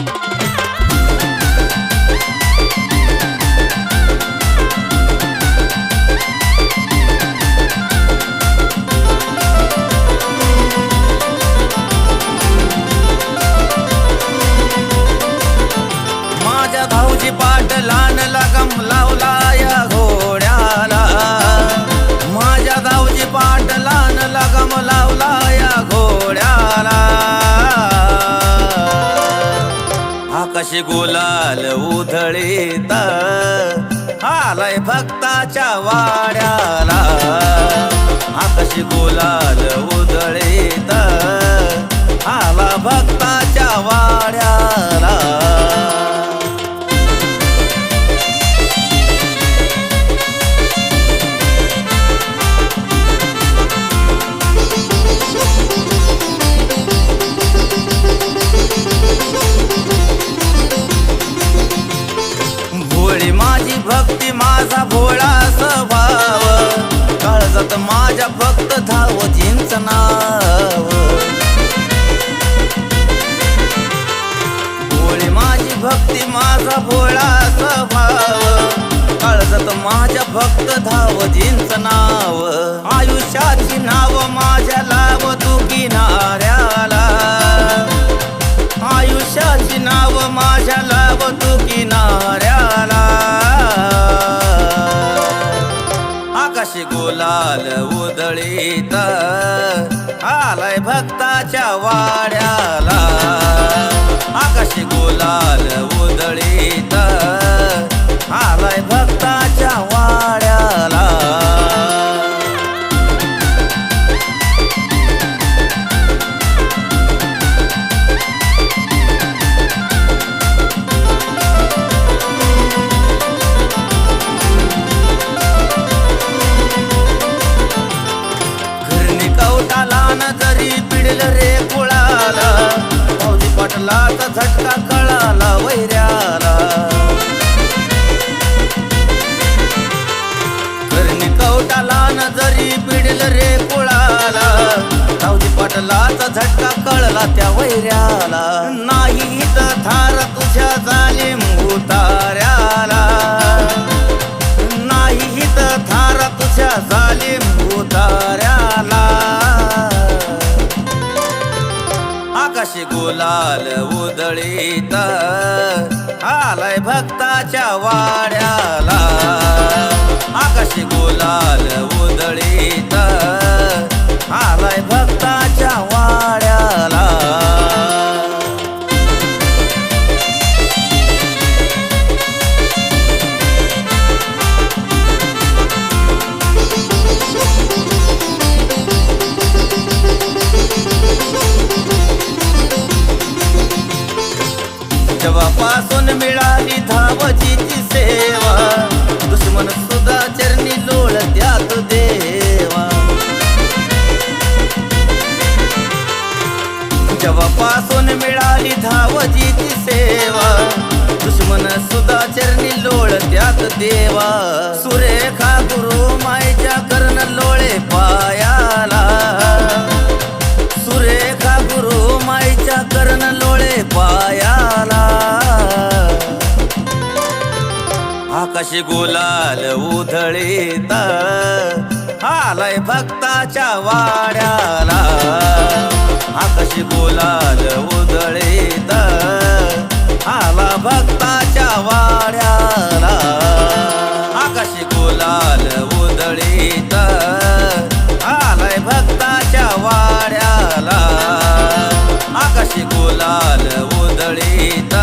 माझ्या आकाशी गुलाल उधळीत. आलाय भक्ताच्या वाड्याला. आकाशी गुलाल माझ्या भक्त धाव जिंच नाव. आयुष्याची नाव माझ्या लाव तू किनाऱ्याला. आयुष्याची नाव माझ्या लाव तू किनाऱ्याला. आकाशी गुलाल उदळीत आलाय भक्ताच्या वाड्याला. आकाशी गुलाल उदळ कवटाला न जरी पिडल रे कुळाला. भाऊजी पाटलाचा झटका कळला त्या वैऱ्याला. नाही तर थार तुझ्या जालीम मुताऱ्याला नाही तर थार तुझ्या जालीम मुताऱ्याला आकाशी गुलाल उदळीत आलाय भक्ताच्या वाड्याला. आकाशी गुलाल उधळीत आलाय भक्ताच्या वाड्याला. जेव्हापासून मिळाली धावजीची जेव्हापासून मिळाली धावजीची सेवा. दुश्मन सुद्धा चरणी लोळ त्यात देवा. सुरेखा गुरु मायच्या कर्ण लोळे पायाला. सुरेखा गुरु माईच्या कर्ण लोळे पायाला. गुलाल उधळीत आला भक्ताच्या वाड्याला. आकाशी गुलाल उधळीत आलाय भक्ताच्या वाड्याला. आकाशी गुलाल उधळीत